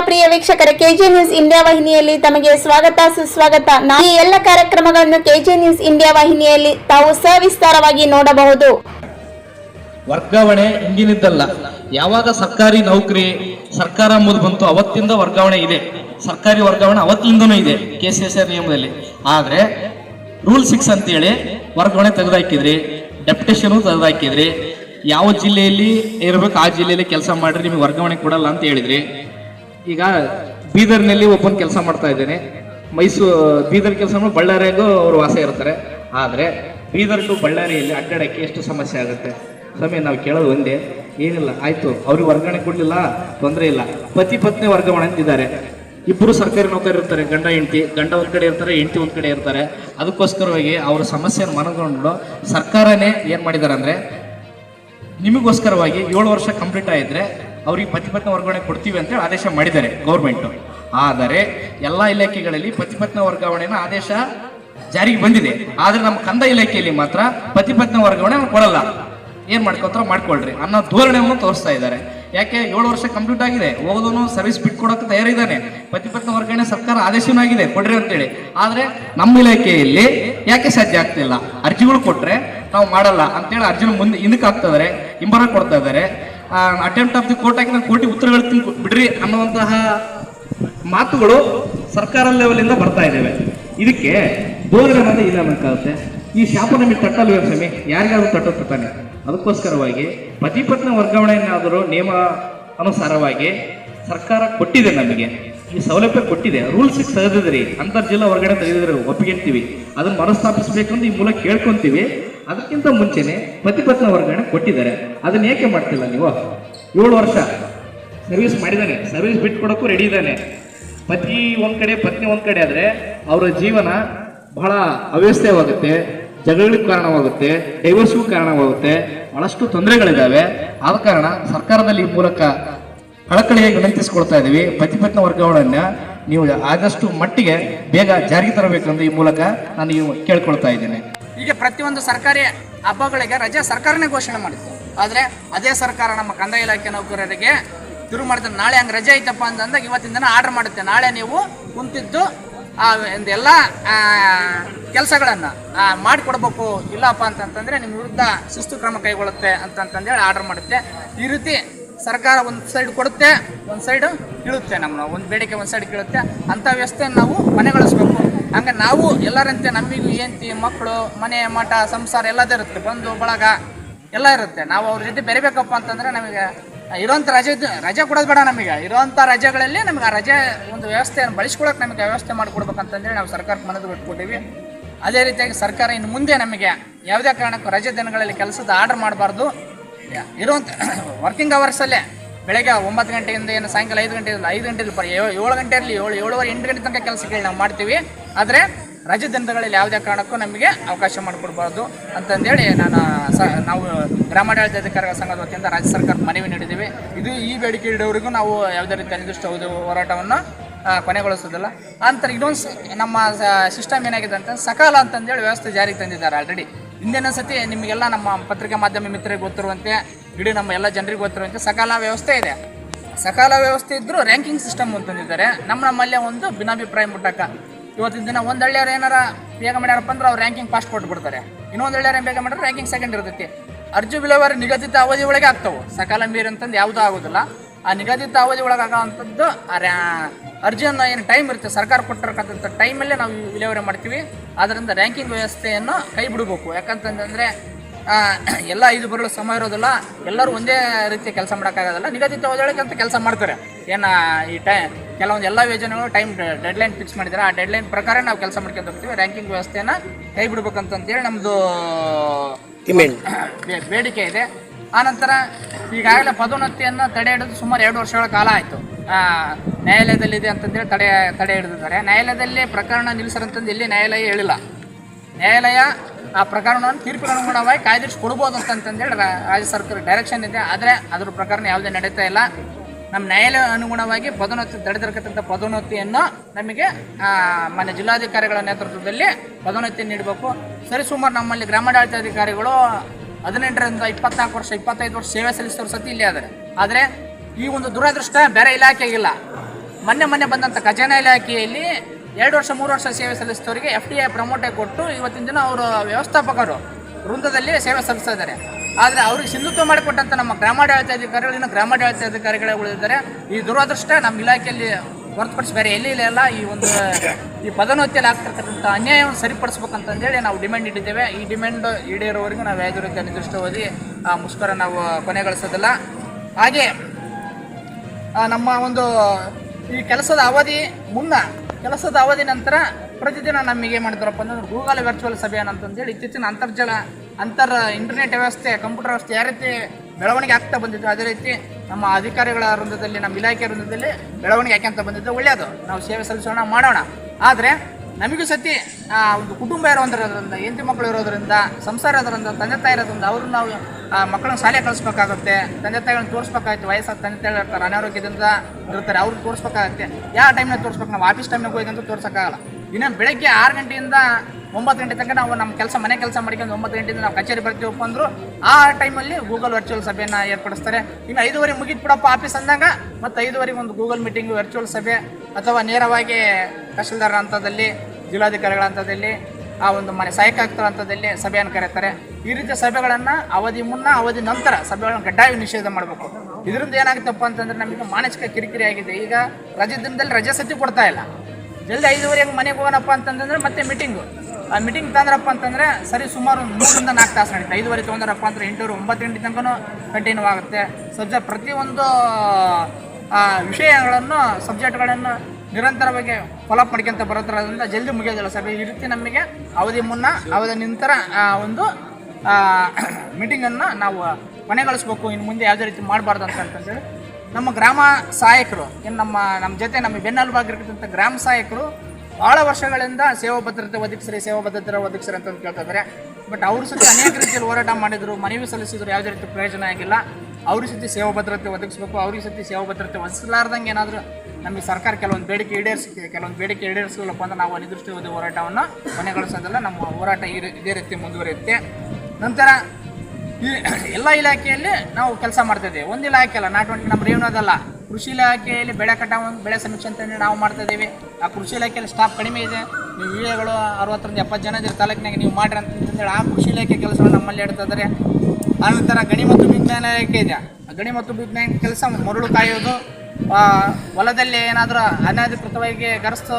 ಪ್ರಿಯ ವೀಕ್ಷಕರ. K J news India ವಾಹಿನಿಯಲ್ಲಿ ತಮಗೆ ಸ್ವಾಗತ, ಸುಸ್ವಾಗತ. ಈ ಎಲ್ಲ ಕಾರ್ಯಕ್ರಮಗಳನ್ನು ಕೆಜೆ ನ್ಯೂಸ್ ಇಂಡಿಯಾ ವಾಹಿನಿಯಲ್ಲಿ ತಾವು ಸವಿಸ್ತಾರವಾಗಿ ನೋಡಬಹುದು. ವರ್ಗಾವಣೆ ಹಿಂದಿನಿದ್ದಲ್ಲ ಯಾವಾಗ ಸರ್ಕಾರಿ ನೌಕರಿ, ಸರ್ಕಾರ ಮುಂದೆ ಬಂತು, ಅವತ್ತಿಂದ ವರ್ಗಾವಣೆ ಇದೆ. ಸರ್ಕಾರಿ ವರ್ಗಾವಣೆ ಅವತ್ತಿಂದನೂ ಇದೆ ಕೆ ಸಿ ಎಸ್ ಆರ್ ನಿಯಮದಲ್ಲಿ. ಆದ್ರೆ, ರೂಲ್ ಸಿಕ್ಸ್ ಅಂತೇಳಿ ವರ್ಗಾವಣೆ ತೆಗೆದಾಕಿದ್ರಿ ಡೆಪ್ಯುಟೇಷನು ತೆಗೆದಾಕಿದ್ರಿ. ಯಾವ ಜಿಲ್ಲೆಯಲ್ಲಿ ಇರಬೇಕು, ಆ ಜಿಲ್ಲೆಯಲ್ಲಿ ಕೆಲಸ ಮಾಡ್ರಿ, ನಿಮಗೆ ವರ್ಗಾವಣೆ ಕೊಡಲ್ಲ ಅಂತ ಹೇಳಿದ್ರಿ. ಈಗ ಬೀದರ್ನಲ್ಲಿ ಒಬ್ಬನ ಕೆಲಸ ಮಾಡ್ತಾ ಇದ್ದೇನೆ. ಮೈಸೂರು ಬೀದರ್ ಕೆಲಸ ಮಾಡಿ ಬಳ್ಳಾರಿಯಾಗೂ ಅವರು ವಾಸ ಇರ್ತಾರೆ. ಆದರೆ ಬೀದರ್ ಟು ಬಳ್ಳಾರಿಯಲ್ಲಿ ಅಡ್ಡಾಡಕ್ಕೆ ಎಷ್ಟು ಸಮಸ್ಯೆ ಆಗುತ್ತೆ? ಸ್ವಾಮಿ, ನಾವು ಕೇಳೋದು ಒಂದೇ. ಏನಿಲ್ಲ, ಆಯಿತು. ಅವ್ರಿಗೆ ವರ್ಗಾವಣೆ ಕೊಡಲಿಲ್ಲ, ತೊಂದರೆ ಇಲ್ಲ. ಪತಿ ಪತ್ನಿ ವರ್ಗಾವಣೆ ಅಂತಿದ್ದಾರೆ. ಇಬ್ಬರು ಸರ್ಕಾರಿ ನೌಕರಿ ಇರ್ತಾರೆ, ಗಂಡ, ಹೆಂಡತಿ. ಗಂಡ ಒಂದು ಕಡೆ ಇರ್ತಾರೆ, ಹೆಂಡತಿ ಒಂದು ಕಡೆ ಇರ್ತಾರೆ. ಅದಕ್ಕೋಸ್ಕರವಾಗಿ ಅವರ ಸಮಸ್ಯೆಯನ್ನು ಮನಗೊಂಡು ಸರ್ಕಾರನೇ ಏನು ಮಾಡಿದ್ದಾರೆ ಅಂದರೆ, ನಿಮಗೋಸ್ಕರವಾಗಿ ಏಳು ವರ್ಷ ಕಂಪ್ಲೀಟ್ ಆಗಿದ್ರೆ ಅವ್ರಿಗೆ ಪತಿಪತ್ನ ವರ್ಗಾವಣೆ ಕೊಡ್ತೀವಿ ಅಂತೇಳಿ ಆದೇಶ ಮಾಡಿದ್ದಾರೆ ಗೌರ್ಮೆಂಟು ಆದರೆ ಎಲ್ಲ ಇಲಾಖೆಗಳಲ್ಲಿ ಪತಿಪತ್ನ ವರ್ಗಾವಣೆನ ಆದೇಶ ಜಾರಿಗೆ ಬಂದಿದೆ. ಆದರೆ ನಮ್ಮ ಕಂದ ಇಲಾಖೆಯಲ್ಲಿ ಮಾತ್ರ ಪತಿಪತ್ನ ವರ್ಗಾವಣೆ ಕೊಡಲ್ಲ. ಏನ್ ಮಾಡ್ಕೊತಾರ ಮಾಡ್ಕೊಳ್ರಿ ಅನ್ನೋ ಧೋರಣೆಯನ್ನು ತೋರಿಸ್ತಾ ಇದ್ದಾರೆ. ಯಾಕೆ ಏಳು ವರ್ಷ ಕಂಪ್ಲೀಟ್ ಆಗಿದೆ? ಓದೋನು ಸರ್ವಿಸ್ ಬಿಟ್ಕೊಡಕ್ಕೆ ತಯಾರಿದ್ದಾನೆ ಪ್ರತಿಪತ್ನ ಪತ್ನಿ ವರ್ಗಾವಣೆ ಸರ್ಕಾರ ಆದೇಶನೂ ಆಗಿದೆ, ಕೊಡ್ರಿ ಅಂತೇಳಿ. ಆದ್ರೆ ನಮ್ಮ ಇಲಾಖೆಯಲ್ಲಿ ಯಾಕೆ ಸಾಧ್ಯ ಆಗ್ತಿಲ್ಲ ಅರ್ಜಿಗಳು ಕೊಟ್ರೆ ನಾವು ಮಾಡಲ್ಲ ಅಂತೇಳಿ ಅರ್ಜಿನ ಮುಂದೆ ಹಿಂದಕ್ಕೆ ಹಾಕ್ತಾ ಇದಾರೆ ಹಿಂಬರ ಕೊಡ್ತಾ ಇದ್ದಾರೆ ಅಟೆಂಪ್ಟ್ ಆಫ್ ದಿ ಕೋರ್ಟ್ ಹಾಕಿ ನಾನು ಕೋಟಿ ಉತ್ತರ ಹೇಳ್ತೀನಿ ಬಿಡ್ರಿ ಅನ್ನುವಂತಹ ಮಾತುಗಳು ಸರ್ಕಾರ ಲೆವೆಲಿಂದ ಬರ್ತಾ ಇದ್ದಾವೆ ಇದಕ್ಕೆ ಬೋಧನೆ ಅನ್ನೋದು ಇಲ್ಲ ಅನ್ನಕ್ಕಾಗುತ್ತೆ ಈ ಶಾಪ ನಮಗೆ ತಟ್ಟಲ್ವೇ ಸ್ವಾಮಿ. ಯಾರಿಗಾದ್ರೂ ತಟ್ಟುತ್ತೆ ತಾನೆ. ಅದಕ್ಕೋಸ್ಕರವಾಗಿ ಪತಿ ಪತ್ನಿ ವರ್ಗಾವಣೆಯನ್ನಾದರೂ ನಿಯಮ ಅನುಸಾರವಾಗಿ ಸರ್ಕಾರ ಕೊಟ್ಟಿದೆ ನಮಗೆ. ಈ ಸೌಲಭ್ಯ ಕೊಟ್ಟಿದೆ. ರೂಲ್ಸಿಗೆ ತೆಗೆದಿದ್ರಿ. ಅಂತರ್ಜಿಲ್ಲಾ ಹೊರಗಡೆ ತೆಗೆದಿದ್ರು. ಒಪ್ಪಿಗೆಂತೀವಿ ಮರುಸ್ಥಾಪಿಸಬೇಕು ಅಂತ ಈ ಮೂಲಕ ಕೇಳ್ಕೊಂತೀವಿ. ಅದಕ್ಕಿಂತ ಮುಂಚೆನೆ ಪತಿ ಪತ್ನ ವರ್ಗಾವಣೆ ಕೊಟ್ಟಿದ್ದಾರೆ. ಅದನ್ನ ಏಕೆ ಮಾಡ್ತಿಲ್ಲ ನೀವು? ಏಳು ವರ್ಷ ಸರ್ವಿಸ್ ಮಾಡಿದ್ದಾನೆ. ಸರ್ವಿಸ್ ಬಿಟ್ಕೊಡೋಕ್ಕೂ ರೆಡಿ ಇದ್ದಾನೆ. ಪತಿ ಒಂದು ಕಡೆ ಪತ್ನಿ ಒಂದು ಕಡೆ ಆದರೆ ಅವರ ಜೀವನ ಬಹಳ ಅವ್ಯವಸ್ಥೆವಾಗುತ್ತೆ ಜಗಳಿಗೂ ಕಾರಣವಾಗುತ್ತೆ ಡೈವರ್ಸ್ಗೂ ಕಾರಣವಾಗುತ್ತೆ. ಬಹಳಷ್ಟು ತೊಂದರೆಗಳಿದ್ದಾವೆ. ಆದ ಕಾರಣ ಸರ್ಕಾರದಲ್ಲಿ ಈ ಮೂಲಕ ಕಳಕಳಿಯಾಗಿ ವಿನಂತಿಸಿಕೊಳ್ತಾ ಇದ್ದೀವಿ. ಪತಿ ವರ್ಗಾವಣೆಯನ್ನು ನೀವು ಆದಷ್ಟು ಮಟ್ಟಿಗೆ ಬೇಗ ಜಾರಿಗೆ ತರಬೇಕೆಂದು ಈ ಮೂಲಕ ನಾನು ಕೇಳ್ಕೊಳ್ತಾ ಇದ್ದೇನೆ. ಈಗ ಪ್ರತಿಯೊಂದು ಸರ್ಕಾರಿ ಹಬ್ಬಗಳಿಗೆ ರಜೆ ಸರ್ಕಾರನೇ ಘೋಷಣೆ ಮಾಡಿತ್ತು. ಆದರೆ ಅದೇ ಸರ್ಕಾರ ನಮ್ಮ ಕಂದಾಯ ಇಲಾಖೆ ನೌಕರರಿಗೆ ಶುರು ಮಾಡ್ತಾರೆ ನಾಳೆ ಹಂಗೆ ರಜೆ ಐತಪ್ಪ ಅಂತಂದಾಗ ಇವತ್ತಿನ ದಿನ ಆರ್ಡರ್ ಮಾಡುತ್ತೆ. ನಾಳೆ ನೀವು ಕುಂತಿದ್ದು ಎಲ್ಲ ಕೆಲಸಗಳನ್ನು ಮಾಡಿಕೊಡ್ಬೇಕು. ಇಲ್ಲಪ್ಪ ಅಂತಂತಂದರೆ ನಿಮ್ಮ ವಿರುದ್ಧ ಶಿಸ್ತು ಕ್ರಮ ಕೈಗೊಳ್ಳುತ್ತೆ ಅಂತಂತಂದೇಳಿ ಆರ್ಡರ್ ಮಾಡುತ್ತೆ. ಈ ರೀತಿ ಸರ್ಕಾರ ಒಂದು ಸೈಡ್ ಕೊಡುತ್ತೆ, ಒಂದು ಸೈಡು ಇಳುತ್ತೆ ನಮ್ಮ ಒಂದು ಬೇಡಿಕೆ ಒಂದು ಸೈಡ್ ಕೀಳುತ್ತೆ. ಅಂಥ ವ್ಯವಸ್ಥೆಯನ್ನು ನಾವು ಮನೆಗಳಿಸ್ಬೇಕು. ಹಂಗೆ ನಾವು ಎಲ್ಲರಂತೆ ನಮಗೂ ಹೆಂಡತಿ ಮಕ್ಕಳು ಮನೆ, ಮಠ, ಸಂಸಾರ ಎಲ್ಲದೇ ಇರುತ್ತೆ. ಬಂಧು ಬಳಗ ಎಲ್ಲ ಇರುತ್ತೆ. ನಾವು ಅವ್ರ ಜೊತೆ ಬೆರಿಬೇಕಪ್ಪ ಅಂತಂದ್ರೆ ನಮಗೆ ಇರೋಂಥ ರಜೆ ರಜೆ ಕೊಡೋದು ಬೇಡ ನಮಗೆ. ಇರೋಂಥ ರಜೆಗಳಲ್ಲಿ ನಮಗೆ ಆ ರಜೆ ಒಂದು ವ್ಯವಸ್ಥೆಯನ್ನು ಬಳಸ್ಕೊಳಕ್ಕೆ ನಮಗೆ ವ್ಯವಸ್ಥೆ ಮಾಡಿಕೊಡ್ಬೇಕಂತಂದೇಳಿ ನಾವು ಸರ್ಕಾರಕ್ಕೆ ಮನವಿ ಬಿಟ್ಕೊಟ್ಟಿವಿ ಅದೇ ರೀತಿಯಾಗಿ ಸರ್ಕಾರ ಇನ್ನು ಮುಂದೆ ನಮಗೆ ಯಾವುದೇ ಕಾರಣಕ್ಕೂ ರಜೆ ದಿನಗಳಲ್ಲಿ ಕೆಲಸದ ಆರ್ಡರ್ ಮಾಡಬಾರ್ದು. ಇರೋಂಥ ವರ್ಕಿಂಗ್ ಅವರ್ಸಲ್ಲೇ ಬೆಳಗ್ಗೆ ಒಂಬತ್ತು ಗಂಟೆಯಿಂದ ಏನು ಸಾಯಂಕಾಲ ಐದು ಗಂಟೆ ಐದು ಗಂಟೆ ಏಳು ಗಂಟೆ ಇರಲಿ ಏಳು, ಏಳುವರೆ, ಎಂಟು ಗಂಟೆ ತನಕ ಕೆಲಸಗಳು ನಾವು ಮಾಡ್ತೀವಿ. ಆದರೆ ರಜೆ ದಿನಗಳಲ್ಲಿ ಯಾವುದೇ ಕಾರಣಕ್ಕೂ ನಮಗೆ ಅವಕಾಶ ಮಾಡಿಕೊಡ್ಬಾರ್ದು ಅಂತಂದೇಳಿ ನಾನು, ಸ, ನಾವು ಗ್ರಾಮಾಡಳಿತ ಅಧಿಕಾರಿಗಳ ಸಂಘದ ವತಿಯಿಂದ ರಾಜ್ಯ ಸರ್ಕಾರಕ್ಕೆ ಮನವಿ ನೀಡಿದ್ದೀವಿ. ಇದು ಈ ಬೇಡಿಕೆ ಇಡೋವರೆಗೂ ನಾವು ಯಾವುದೇ ರೀತಿ ಅನಿರ್ದಿಷ್ಟ ಹೋರಾಟವನ್ನು ಕೊನೆಗೊಳಿಸೋದಿಲ್ಲ. ಅಂತರ ಇನ್ನೊಂದು ನಮ್ಮ ಸಿಸ್ಟಮ್ ಏನಾಗಿದೆ ಅಂತ ಸಕಾಲ ಅಂತಂದೇಳಿ ವ್ಯವಸ್ಥೆ ಜಾರಿಗೆ ತಂದಿದ್ದಾರೆ ಆಲ್ರೆಡಿ ಹಿಂದಿನ ಸತಿ ನಿಮಗೆಲ್ಲ ನಮ್ಮ ಪತ್ರಿಕಾ ಮಾಧ್ಯಮ ಮಿತ್ರರಿಗೆ ಗೊತ್ತಿರುವಂತೆ, ಇಡೀ ನಮ್ಮ ಎಲ್ಲ ಜನರಿಗೆ ಗೊತ್ತಿರುವಂತೆ ಸಕಾಲ ವ್ಯವಸ್ಥೆ ಇದೆ. ಸಕಾಲ ವ್ಯವಸ್ಥೆ ಇದ್ದರೂ ರ್ಯಾಂಕಿಂಗ್ ಸಿಸ್ಟಮ್ ಅಂತಂದಿದ್ದಾರೆ ನಮ್ಮ ನಮ್ಮಲ್ಲೇ ಒಂದು ಭಿನ್ನಾಭಿಪ್ರಾಯ ಮುಟ್ಟಕ್ಕ ಇವತ್ತಿನ ದಿನ ಒಂದು ಹಳ್ಳಿಯವ್ರು ಏನಾರ ಬೇಗ ಮಾಡ್ಯಾರಪ್ಪ ಅಂದ್ರೆ ಅವ್ರು ರ್ಯಾಂಕಿಂಗ್ ಫಾಸ್ಟ್ ಕೊಟ್ಟು ಬಿಡ್ತಾರೆ ಇನ್ನೊಂದು ಹಳ್ಳಿಯವ್ರು ಬೇಗ ಮಾಡಿದ್ರೆ ರ್ಯಾಂಕಿಂಗ್ ಸೆಕೆಂಡ್ ಇರ್ತೈತಿ. ಅರ್ಜಿ ವಿಲೇವಾರಿ ನಿಗದಿತ ಅವಧಿ ಒಳಗೆ ಆಗ್ತಾವೆ. ಸಕಾಲ ಮೀರಿ ಅಂತಂದು ಯಾವುದೂ ಆಗೋದಿಲ್ಲ. ಆ ನಿಗದಿತ ಅವಧಿ ಒಳಗೆ ಆಗೋವಂಥದ್ದು ಅರ್ಜಿಯನ್ನು ಏನು ಟೈಮ್ ಇರುತ್ತೆ, ಸರ್ಕಾರ ಕೊಟ್ಟಿರಕ್ಕಂಥ ಟೈಮಲ್ಲೇ ನಾವು ವಿಲೇವಾರಿ ಮಾಡ್ತೀವಿ. ಆದ್ದರಿಂದ ರ್ಯಾಂಕಿಂಗ್ ವ್ಯವಸ್ಥೆಯನ್ನು ಕೈ ಬಿಡಬೇಕು. ಯಾಕಂತಂದರೆ ಎಲ್ಲ ಐದು ಬರಲು ಸಮಯ ಇರೋದಿಲ್ಲ. ಎಲ್ಲರೂ ಒಂದೇ ರೀತಿಯ ಕೆಲಸ ಮಾಡೋಕ್ಕಾಗೋದಿಲ್ಲ ನಿಗದಿತ ಅವಧಿಯೊಳಗೆ ಅಂತ ಕೆಲಸ ಮಾಡ್ತಾರೆ. ಏನು ಈ ಟೈ ಕೆಲವೊಂದು ಎಲ್ಲ ಯೋಜನೆಗಳು ಟೈಮ್ ಡೆಡ್ಲೈನ್ ಫಿಕ್ಸ್ ಮಾಡಿದ್ದಾರೆ ಆ ಡೆಡ್ಲೈನ್ ಪ್ರಕಾರ ನಾವು ಕೆಲಸ ಮಾಡ್ಕೊಂಡು ಹೋಗ್ತೀವಿ. ರ್ಯಾಂಕಿಂಗ್ ವ್ಯವಸ್ಥೆಯನ್ನು ಕೈ ಬಿಡ್ಬೇಕಂತೇಳಿ ನಮ್ಮದು ಬೇಡಿಕೆ ಇದೆ. ಆನಂತರ ಈಗಾಗಲೇ ಪದೋನ್ನತಿಯನ್ನು ತಡೆ ಹಿಡಿದು ಸುಮಾರು ಎರಡು ವರ್ಷಗಳ ಕಾಲ ಆಯಿತು. ನ್ಯಾಯಾಲಯದಲ್ಲಿದೆ ಅಂತಂದೇಳಿ ತಡೆ ತಡೆ ಹಿಡಿದಿದ್ದಾರೆ. ನ್ಯಾಯಾಲಯದಲ್ಲಿ ಪ್ರಕರಣ ನಿಲ್ಲಿಸರಂತಂದು ಇಲ್ಲಿ ನ್ಯಾಯಾಲಯ ಹೇಳಿಲ್ಲ. ನ್ಯಾಯಾಲಯ ಆ ಪ್ರಕರಣವನ್ನು ತೀರ್ಪಿನ ಅನುಗುಣವಾಗಿ ಕಾಯ್ದಿರಿಸಿ ಕೊಡ್ಬೋದು ಅಂತಂತಂದೇಳಿ ರಾಜ್ಯ ಸರ್ಕಾರ ಡೈರೆಕ್ಷನ್ ಇದೆ. ಆದರೆ ಅದ್ರ ಪ್ರಕರಣ ಯಾವುದೇ ನಡೀತಾ ಇಲ್ಲ. ನಮ್ಮ ನ್ಯಾಯಾಲಯ ಅನುಗುಣವಾಗಿ ಪದೋನ್ನತಿ ತಡೆದಿರತಕ್ಕಂಥ ಪದೋನ್ನತಿಯನ್ನು ನಮಗೆ ಮನೆ ಜಿಲ್ಲಾಧಿಕಾರಿಗಳ ನೇತೃತ್ವದಲ್ಲಿ ಪದೋನ್ನತಿ ನೀಡಬೇಕು. ಸರಿಸುಮಾರು ನಮ್ಮಲ್ಲಿ ಗ್ರಾಮಾಡಳಿತಾಧಿಕಾರಿಗಳು ಹದಿನೆಂಟರಿಂದ ಇಪ್ಪತ್ನಾಲ್ಕು ವರ್ಷ, ಇಪ್ಪತ್ತೈದು ವರ್ಷ ಸೇವೆ ಸಲ್ಲಿಸಿದವರು ಸತಿ ಇಲ್ಲೇ ಆದರೆ. ಆದರೆ ಈ ಒಂದು ದುರದೃಷ್ಟ ಬೇರೆ ಇಲಾಖೆಗಿಲ್ಲ. ಮೊನ್ನೆ ಮೊನ್ನೆ ಬಂದಂಥ ಖಜಾನೆ ಇಲಾಖೆಯಲ್ಲಿ ಎರಡು ವರ್ಷ, ಮೂರು ವರ್ಷ ಸೇವೆ ಸಲ್ಲಿಸಿದವರಿಗೆ ಎಫ್ ಡಿ ಐ ಪ್ರಮೋಟೆ ಕೊಟ್ಟು ಇವತ್ತಿನ ದಿನ ಅವರು ವ್ಯವಸ್ಥಾಪಕರು ವೃಂದದಲ್ಲಿ ಸೇವೆ ಸಲ್ಲಿಸ್ತಾ ಇದ್ದಾರೆ. ಆದರೆ ಅವ್ರಿಗೆ ಸಿಂಧುತ್ವ ಮಾಡಿಕೊಟ್ಟಂಥ ನಮ್ಮ ಗ್ರಾಮಾಡಳಿತ ಅಧಿಕಾರಿಗಳು ಇನ್ನು ಗ್ರಾಮಾಡಳಿತ ಅಧಿಕಾರಿಗಳೇ ಉಳಿದಿದ್ದಾರೆ. ಈ ದುರದೃಷ್ಟ ನಮ್ಮ ಇಲಾಖೆಯಲ್ಲಿ ಹೊರತುಪಡಿಸಿ ಬೇರೆ ಎಲ್ಲಿ ಇಲ್ಲ ಈ ಒಂದು, ಈ ಪದೋನ್ನತಿಯಲ್ಲಿ ಆಗ್ತಿರ್ತಕ್ಕಂಥ ಅನ್ಯಾಯವನ್ನು ಸರಿಪಡಿಸ್ಬೇಕಂತಂದೇಳಿ ನಾವು ಡಿಮ್ಯಾಂಡ್ ಇಟ್ಟಿದ್ದೇವೆ. ಈ ಡಿಮ್ಯಾಂಡ್ ಈಡೇರೋವರೆಗೂ ನಾವು ಯಾವುದೇ ರೀತಿಯ ನಿರ್ದಿಷ್ಟ ಓದಿ ಆ, ಮುಷ್ಕರ ನಾವು ಕೊನೆಗೊಳಿಸೋದಿಲ್ಲ. ಹಾಗೆ ನಮ್ಮ ಒಂದು, ಈ ಕೆಲಸದ ಅವಧಿ ಮುನ್ನ, ಕೆಲಸದ ಅವಧಿ ನಂತರ ಪ್ರತಿದಿನ ನಮಗೆ ಏನು ಮಾಡಿದ್ರಪ್ಪ ಅಂದ್ರೆ ಗೂಗಲ್ ವರ್ಚುವಲ್ ಸಭೆ ಅಂತಂದೇಳಿ ಇತ್ತೀಚಿನ ಅಂತರ್ಜಾಲ ಅಂತರ್ ಇಂಟರ್ನೆಟ್ ವ್ಯವಸ್ಥೆ ಕಂಪ್ಯೂಟರ್ ವ್ಯವಸ್ಥೆ ಯಾವ ರೀತಿ ಬೆಳವಣಿಗೆ ಆಗ್ತಾ ಬಂದಿದ್ದು ಅದೇ ರೀತಿ ನಮ್ಮ ಅಧಿಕಾರಿಗಳ ವೃಂದದಲ್ಲಿ, ನಮ್ಮ ಇಲಾಖೆ ವೃಂದದಲ್ಲಿ ಬೆಳವಣಿಗೆ ಯಾಕೆಂತ ಬಂದಿದ್ದು ಒಳ್ಳೆಯದು. ನಾವು ಸೇವೆ ಸಲ್ಲಿಸೋಣ, ಮಾಡೋಣ. ಆದರೆ ನಮಗೂ ಸತಿ ಒಂದು ಕುಟುಂಬ ಇರೋದ್ರಿಂದ ಹೆಂಡತಿ ಮಕ್ಕಳು ಇರೋದ್ರಿಂದ ಸಂಸಾರ ಇರೋದ್ರಿಂದ ತಂದೆ ತಾಯಿ ಇರೋದ್ರಿಂದ ಅವರು ನಾವು ಮಕ್ಕಳನ್ನ ಶಾಲೆ ಕಳಿಸ್ಬೇಕಾಗುತ್ತೆ. ತಂದೆ ತಾಯಿಗಳನ್ನ ತೋರಿಸ್ಬೇಕಾಗುತ್ತೆ ವಯಸ್ಸಾದ ತಂದೆ ತಾಯಿ ಇರ್ತಾರೆ ಅನಾರೋಗ್ಯದಿಂದ ಇರ್ತಾರೆ ಅವ್ರಿಗೆ ತೋರಿಸ್ಬೇಕಾಗುತ್ತೆ. ಯಾವ ಟೈಮ್ನಾಗ ತೋರಿಸ್ಬೇಕು? ನಾವು ಆಫೀಸ್ ಟೈಮ್ನಾಗ ಅಂತ ತೋರ್ಸೋಕ್ಕಾಗಲ್ಲ. ದಿನ ಬೆಳಗ್ಗೆ ಆರು ಗಂಟೆಯಿಂದ ಒಂಬತ್ತು ಗಂಟೆ ತನಕ ನಾವು ನಮ್ಮ ಕೆಲಸ, ಮನೆ ಕೆಲಸ ಮಾಡ್ಕೊಂಡು ಒಂಬತ್ತು ಗಂಟೆಯಿಂದ ನಾವು ಕಚೇರಿ ಬರ್ತೀವಪ್ಪ ಅಂದ್ರು, ಆ ಟೈಮಲ್ಲಿ ಗೂಗಲ್ ವರ್ಚುವಲ್ ಸಭೆಯನ್ನು ಏರ್ಪಡಿಸ್ತಾರೆ. ಇನ್ನು ಐದುವರೆ ಮುಗಿದ್ಬಿಡಪ್ಪ ಆಫೀಸ್ ಅಂದಾಗ ಮತ್ತು ಐದುವರೆಗೆ ಒಂದು ಗೂಗಲ್ ಮೀಟಿಂಗ್ ವರ್ಚುವಲ್ ಸಭೆ ಅಥವಾ ನೇರವಾಗಿ ತಹಶೀಲ್ದಾರರ ಹಂತದಲ್ಲಿ, ಜಿಲ್ಲಾಧಿಕಾರಿಗಳ ಹಂತದಲ್ಲಿ, ಆ ಒಂದು ಮನೆ ಸಹಾಯಕ ಆಗ್ತಾರ ಹಂತದಲ್ಲಿ ಸಭೆಯನ್ನು ಕರೀತಾರೆ ಈ ರೀತಿಯ ಸಭೆಗಳನ್ನು ಅವಧಿ ಮುನ್ನ, ಅವಧಿ ನಂತರ ಸಭೆಗಳನ್ನು ಕಡ್ಡಾಯ ನಿಷೇಧ ಮಾಡಬೇಕು. ಇದರಿಂದ ಏನಾಗುತ್ತಪ್ಪ ಅಂತಂದ್ರೆ ನಮಗೆ ಮಾನಸಿಕ ಕಿರಿಕಿರಿ ಆಗಿದೆ. ಈಗ ರಜೆ ದಿನದಲ್ಲಿ ರಜೆ ಸತಿ ಕೊಡ್ತಾ ಇಲ್ಲ. ಜಲ್ದಿ ಐದುವರೆಗೆ ಮನೆಗೆ ಹೋಗೋಣಪ್ಪ ಅಂತಂದ್ರೆ ಮತ್ತೆ ಮೀಟಿಂಗು ಆ ಮೀಟಿಂಗ್ ತಂದ್ರಪ್ಪ ಅಂತಂದ್ರೆ ಸರಿ ಸುಮಾರು ಒಂದು ಮೂರರಿಂದ ನಾಲ್ಕು ತಾಸು ನಡೀತಾ, ಐದುವರೆ ತೊಗೊಂಡ್ರಪ್ಪ ಅಂದ್ರೆ ಎಂಟೂವರೆ ಒಂಬತ್ತು ಗಂಟೆ ತನಕನೂ ಕಂಟಿನ್ಯೂ ಆಗುತ್ತೆ. ಸಬ್ಜೆಕ್ಟ್ ಪ್ರತಿಯೊಂದು ವಿಷಯಗಳನ್ನು ಸಬ್ಜೆಕ್ಟ್ಗಳನ್ನು ನಿರಂತರವಾಗಿ ಫಾಲೋಅಪ್ ಮಾಡ್ಕೊಂತ ಬರೋದ್ರಿಂದ ಜಲ್ದಿ ಮುಗಿಯೋದಿಲ್ಲ ಸರ್. ಈ ರೀತಿ ನಮಗೆ ಅವಧಿ ಮುನ್ನ, ಅವಧಿ ನಂತರ ಒಂದು ಮೀಟಿಂಗನ್ನು ನಾವು ಕೊನೆಗೊಳಿಸ್ಬೇಕು ಇನ್ನು ಮುಂದೆ ಯಾವುದೇ ರೀತಿ ಮಾಡಬಾರ್ದು ಅಂತ ಅಂತಂದೇಳಿ ನಮ್ಮ ಗ್ರಾಮ ಸಹಾಯಕರು ಏನು ನಮ್ಮ ನಮ್ಮ ಜೊತೆ ನಮ್ಮ ಬೆನ್ನೆಲುಬಾಗಿರ್ತಕ್ಕಂಥ ಗ್ರಾಮ ಸಹಾಯಕರು ಭಾಳ ವರ್ಷಗಳಿಂದ ಸೇವಾ ಭದ್ರತೆ ಒದಗಿಸ್ರಿ, ಸೇವಾ ಭದ್ರತೆ ಒದಗಿಸ್ರಿ ಅಂತ ಕೇಳ್ತಾ ಇದ್ದಾರೆ. ಬಟ್ ಅವ್ರ ಸತಿ ಅನೇಕ ರೀತಿಯಲ್ಲಿ ಹೋರಾಟ ಮಾಡಿದ್ರು, ಮನವಿ ಸಲ್ಲಿಸಿದ್ರು, ಯಾವುದೇ ರೀತಿ ಪ್ರಯೋಜನ ಆಗಿಲ್ಲ. ಅವ್ರ ಸತಿ ಸೇವಾ ಭದ್ರತೆ ಒದಗಿಸ್ಬೇಕು, ಅವ್ರಿಗೆ ಸತಿ ಸೇವಾ ಭದ್ರತೆ ಒದಗಿಸಲಾರ್ದಂಗೆ ಏನಾದರೂ ನಮಗೆ ಸರ್ಕಾರ ಕೆಲವೊಂದು ಬೇಡಿಕೆ ಈಡೇರಿಸಿದೆ ಕೆಲವೊಂದು ಬೇಡಿಕೆ ಈಡೇರಿಸಲಿಲ್ಲಪ್ಪ ಅಂದ್ರೆ ನಾವು ಅನಿರ್ದಿಷ್ಟವಾದ ಹೋರಾಟವನ್ನು ಕೊನೆಗೊಳಿಸೋದಲ್ಲ ನಮ್ಮ ಹೋರಾಟ ಈ ಇದೇ ರೀತಿ ಮುಂದುವರಿಯುತ್ತೆ. ನಂತರ ಈ ಎಲ್ಲ ಇಲಾಖೆಯಲ್ಲಿ ನಾವು ಕೆಲಸ ಮಾಡ್ತಾ ಇದ್ದೀವಿ. ಒಂದು ಇಲಾಖೆ ಅಲ್ಲ, ನಾಟ್ ಒನ್ ನಮ್ಮ ರೇವಣದಲ್ಲ ಕೃಷಿ ಇಲಾಖೆಯಲ್ಲಿ ಬೆಳೆ ಕಟಾವು, ಬೆಳೆ ಸಮೀಕ್ಷೆ ಅಂತ ನಾವು ಮಾಡ್ತಾ ಇದ್ದೀವಿ. ಆ ಕೃಷಿ ಇಲಾಖೆಯಲ್ಲಿ ಸ್ಟಾಫ್ ಕಡಿಮೆ ಇದೆ. ನೀವು ವಿಡಿಯೋಗಳು ಅರವತ್ತರಿಂದ ಎಪ್ಪತ್ತು ಜನ ಇದ್ದೀರಿ ತಾಲೂಕಿನಾಗ, ನೀವು ಮಾಡಿರಿ ಅಂತಂದೇಳಿ ಆ ಕೃಷಿ ಇಲಾಖೆ ಕೆಲಸವನ್ನು ನಮ್ಮಲ್ಲಿ ಇಡ್ತಾ ಇದ್ದಾರೆ. ಆನಂತರ ಗಣಿ ಮತ್ತು ವಿಜ್ಞಾನ ಇಲಾಖೆ ಇದೆ. ಆ ಗಣಿ ಮತ್ತು ವಿಜ್ಞಾನ ಕೆಲಸ ಮರಳು ಕಾಯೋದು ಹೊಲದಲ್ಲಿ ಏನಾದರೂ ಅನಧಿಕೃತವಾಗಿ ಗರಿಸ್ತು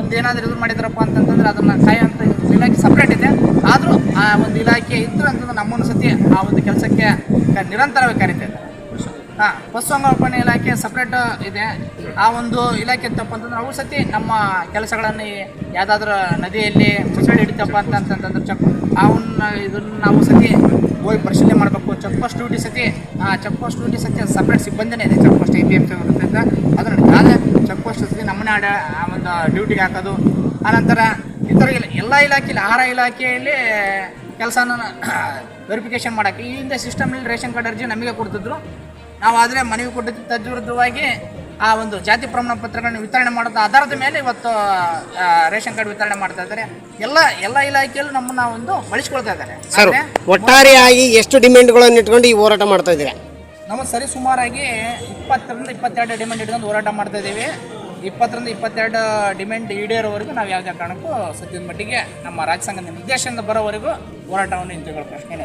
ಒಂದು ಏನಾದರೂ ಇದು ಮಾಡಿದ್ರಪ್ಪ ಅಂತಂತಂದ್ರೆ ಅದನ್ನು ಕಾಯೋಂಥ ಇಲಾಖೆ ಸಪ್ರೇಟ್ ಇದೆ. ಆದರೂ ಆ ಒಂದು ಇಲಾಖೆ ಇತ್ತು ಅಂತಂದ್ರೆ ನಮ್ಮನ್ನು ಸತಿ ಆ ಒಂದು ಕೆಲಸಕ್ಕೆ ನಿರಂತರವಾಗಿ ಕರೀತಿದೆ ಹಾಂ, ಪಶುಸಂಗೋಪನೆ ಇಲಾಖೆ ಸಪ್ರೇಟ್ ಇದೆ. ಆ ಒಂದು ಇಲಾಖೆ ಇತ್ತಪ್ಪ ಅಂತಂದ್ರೆ ಅವು ಸತಿ ನಮ್ಮ ಕೆಲಸಗಳನ್ನು ಯಾವುದಾದ್ರೂ ನದಿಯಲ್ಲಿ ಮುಸಳಿ ಹಿಡಿತಪ್ಪ ಅಂತ ಅಂತಂದ್ರೆ ಚೆಕ್ ಅವನ್ನ ಇದನ್ನು ನಾವು ಸತಿ ಹೋಗಿ ಪರಿಶೀಲನೆ ಮಾಡಬೇಕು. ಚೆಕ್ ಪೋಸ್ಟ್ ಡ್ಯೂಟಿ ಸತಿ, ಆ ಚೆಕ್ ಪೋಸ್ಟ್ ಡ್ಯೂಟಿ ಸತಿ ಸಪ್ರೇಟ್ ಸಿಬ್ಬಂದಿನೇ ಇದೆ. Check post A P F ಇರೋದ್ರಿಂದ ಅದು ನಡೀತದೆ ಆದರೆ ಚೆಕ್ ಪೋಸ್ಟ್ ಸತಿ ನಮ್ಮನೆ ಆಡ ಆ ಒಂದು ಡ್ಯೂಟಿಗೆ ಹಾಕೋದು. ಆನಂತರ ಇತರ ಎಲ್ಲ ಇಲಾಖೆಯಲ್ಲಿ, ಆಹಾರ ಇಲಾಖೆಯಲ್ಲಿ ಕೆಲಸನ ವೆರಿಫಿಕೇಷನ್ ಮಾಡೋಕ್ಕೆ ಈ ಹಿಂದೆ ಸಿಸ್ಟಮ್ನಲ್ಲಿ ರೇಷನ್ ಕಾರ್ಡ್ ಅರ್ಜಿ ನಮಗೆ ಕೊಡ್ತಿದ್ರು. ನಾವು ಆದರೆ ಮನವಿ ಕೊಟ್ಟಿದ್ದು ತದ್ವಿರುದ್ಧವಾಗಿ ಆ ಒಂದು ಜಾತಿ ಪ್ರಮಾಣ ಪತ್ರಗಳನ್ನು ವಿತರಣೆ ಮಾಡೋದು ಆಧಾರದ ಮೇಲೆ ಇವತ್ತು ರೇಷನ್ ಕಾರ್ಡ್ ವಿತರಣೆ ಮಾಡ್ತಾ ಇದ್ದಾರೆ. ಎಲ್ಲ ಎಲ್ಲ ಇಲಾಖೆಯಲ್ಲೂ ನಮ್ಮನ್ನ ಒಂದು ಬಳಸ್ಕೊಳ್ತಾ ಇದ್ದಾರೆ. ಸರ್ ಒಟ್ಟಾರೆಯಾಗಿ ಎಷ್ಟು ಡಿಮ್ಯಾಂಡ್ಗಳನ್ನು ಇಟ್ಕೊಂಡು ಈ ಹೋರಾಟ ಮಾಡ್ತಾ ಇದ್ದೀರಾ? ನಾವು ಸರಿ ಸುಮಾರಾಗಿ ಇಪ್ಪತ್ತರಿಂದ ಇಪ್ಪತ್ತೆರಡು ಡಿಮ್ಯಾಂಡ್ ಇಟ್ಕೊಂಡು ಹೋರಾಟ ಮಾಡ್ತಾ ಇದ್ದೀವಿ. ಇಪ್ಪತ್ತರಿಂದ ಇಪ್ಪತ್ತೆರಡು ಡಿಮ್ಯಾಂಡ್ ಈಡೇರೋವರೆಗೂ ನಾವು ಯಾವುದೇ ಕಾರಣಕ್ಕೂ ಸದ್ಯದ ಮಟ್ಟಿಗೆ ನಮ್ಮ ರಾಜ್ಯ ಸಂಘದ ನಿರ್ದೇಶನದ ಬರೋವರೆಗೂ ಹೋರಾಟವನ್ನು ಹಿಂತೆಗೊಳ್ಳೋ ಪ್ರಶ್ನೆ.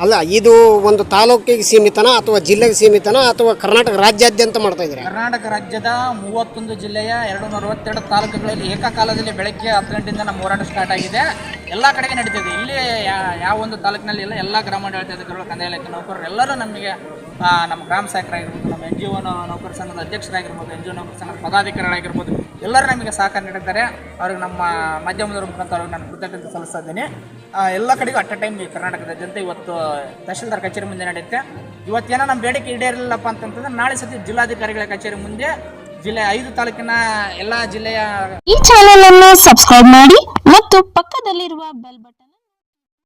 ಅಲ್ಲ ಇದು ಒಂದು ತಾಲೂಕಿಗೆ ಸೀಮಿತನ ಅಥವಾ ಜಿಲ್ಲೆಗೆ ಸೀಮಿತನ ಅಥವಾ ಕರ್ನಾಟಕ ರಾಜ್ಯಾದ್ಯಂತ ಮಾಡ್ತಾ ಇದ್ದಾರೆ ಕರ್ನಾಟಕ ರಾಜ್ಯದ ಮೂವತ್ತೊಂದು ಜಿಲ್ಲೆಯ ಎರಡು ನೂರ ಅರವತ್ತೆರಡು ತಾಲೂಕುಗಳಲ್ಲಿ ಏಕಕಾಲದಲ್ಲಿ ಬೆಳಗ್ಗೆ ಹತ್ತು ಗಂಟೆಯಿಂದ ನಮ್ಮ ಹೋರಾಟ ಸ್ಟಾರ್ಟ್ ಆಗಿದೆ ಎಲ್ಲ ಕಡೆಗೆ ನಡೀತಿದೆ ಇಲ್ಲಿ ಯಾವ ಒಂದು ತಾಲೂಕಿನಲ್ಲಿ ಇಲ್ಲ ಎಲ್ಲ ಗ್ರಾಮಾಡಳಿತ ಅಧಿಕಾರಿಗಳು ಕಂದಾಯ ಇಲಾಖೆ ನೌಕರರು ಎಲ್ಲರೂ ನಮಗೆ ನಮ್ಮ ಗ್ರಾಮ ಸಹಾಯಕರಾಗಿರ್ಬೋದು ನಮ್ಮ ಎನ್ ಜಿ ಒ ನೌಕರ ಸಂಘದ ಅಧ್ಯಕ್ಷರಾಗಿರ್ಬೋದು, ಎನ್ ಜಿ ಒ ನೌಕರ ಸಂಘದ ಪದಾಧಿಕಾರಿಗಳಾಗಿರ್ಬೋದು, ಎಲ್ಲರೂ ನಮಗೆ ಸಹಕಾರ ನೀಡಿದ್ದಾರೆ. ಅವ್ರಿಗೆ ನಮ್ಮ ಮಾಧ್ಯಮದವ್ರ ಮುಖಾಂತರ ನಾನು ಕೃತಜ್ಞತೆ ಸಲ್ಲಿಸ್ತಾ ಇದ್ದೀನಿ. ಎಲ್ಲ ಕಡೆಗೂ ಅಟ್ ಅ ಟೈಮ್ ಕರ್ನಾಟಕದ ಜನತೆ ಇವತ್ತು ತಹಶೀಲ್ದಾರ್ ಕಚೇರಿ ಮುಂದೆ ನಡೆಯುತ್ತೆ. ಇವತ್ತೇನೋ ನಮ್ಮ ಬೇಡಿಕೆ ಈಡೇರಲಿಲ್ಲಪ್ಪ ಅಂತಂತಂದ್ರೆ ನಾಳೆ ಸತಿ ಜಿಲ್ಲಾಧಿಕಾರಿಗಳ ಕಚೇರಿ ಮುಂದೆ ಜಿಲ್ಲೆ ಐದು ತಾಲೂಕಿನ ಎಲ್ಲ ಜಿಲ್ಲೆಯ ಈ ಚಾನೆಲ್ ಅನ್ನು ಸಬ್ಸ್ಕ್ರೈಬ್ ಮಾಡಿ ಮತ್ತು ಪಕ್ಕದಲ್ಲಿರುವ ಬೆಲ್ ಬಟನ್